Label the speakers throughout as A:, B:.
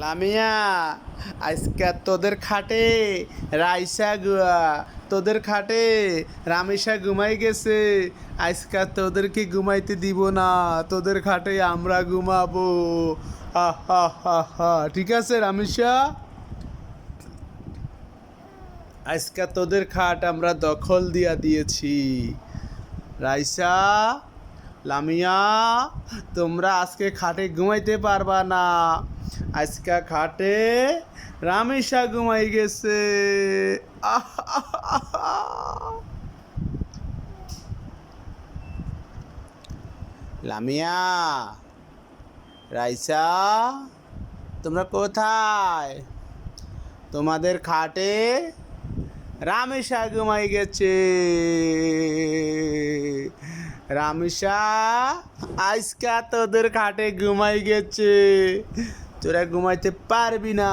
A: লামিয়া, আজকে তোদের খাটে রাইসা গুয়া, তোদের খাটে রামেশা ঘুমাই গেছে, আজকে তোদেরকে ঘুমাইতে দিব না, তোদের খাটে আমরা ঘুমাবো। হা ঠিক আছে রামেশা আজকে তোদের খাট আমরা দখল দিয়া দিয়েছি। রাইসা, লামিয়া, তোমরা আজকে খাটে ঘুমাইতে পারবা না। আজকে খাটে রামেশা ঘুমাই গেছে। লামিয়া, রাইসা, তোমরা কোথায়? তোমাদের খাটে রামেশা ঘুমাই গেছে। রামেশা, আজকা তোদের খাটে ঘুমাই গেছে। তোরা ঘুমাইতে পারবি না।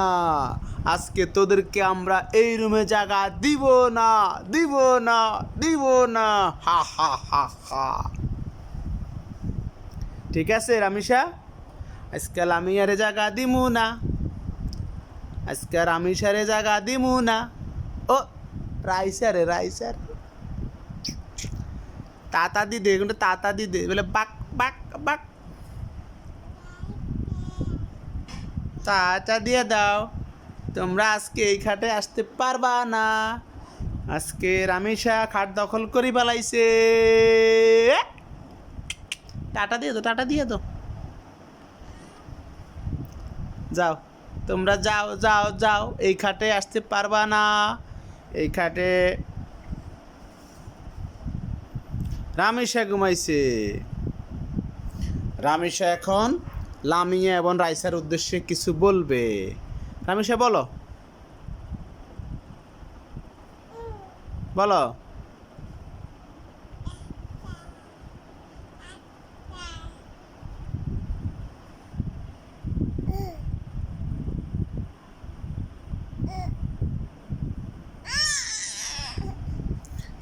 A: আজকে তোদেরকে আমরা এই রুমে জায়গা দিব না দিব না দিব না। হা হা হা হা। ঠিক আছে, রামিশা? আজকাল আমি আরে জায়গা দিমু না। আজকে রামিশারে জায়গা দিমু না। ও রাইসারে রাইসার তাতা দি দে তাতা দি দে বলে বাক বাক বাক। তাতা দিয়ে দাও। তোমরা আজকে এই খাটে আসতে পারবা না। আজকে রামিশা খাট দখল করি পালাইছে টাটা দিয়ে দো টাটা দিয়ে দো যাও, তোমরা যাও যাও যাও। এই খাটে আসতে পারবা না। এই খাটে রামেশা ঘুমাইছে। রামেশা এখন লামিয়া এবং রাইসার উদ্দেশ্যে কিছু বলবে? রামেশা বলো। বলো।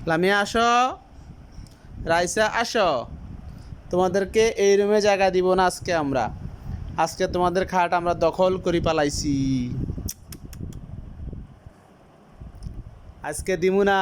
A: লামিয়া, আসো। রাইসা, আসো। তোমাদেরকে এই রুমে জায়গা দিব না আজকে আমরা। আজকে তোমাদের খাট আমরা দখল করি পালাইছি। আজকে দিমু না।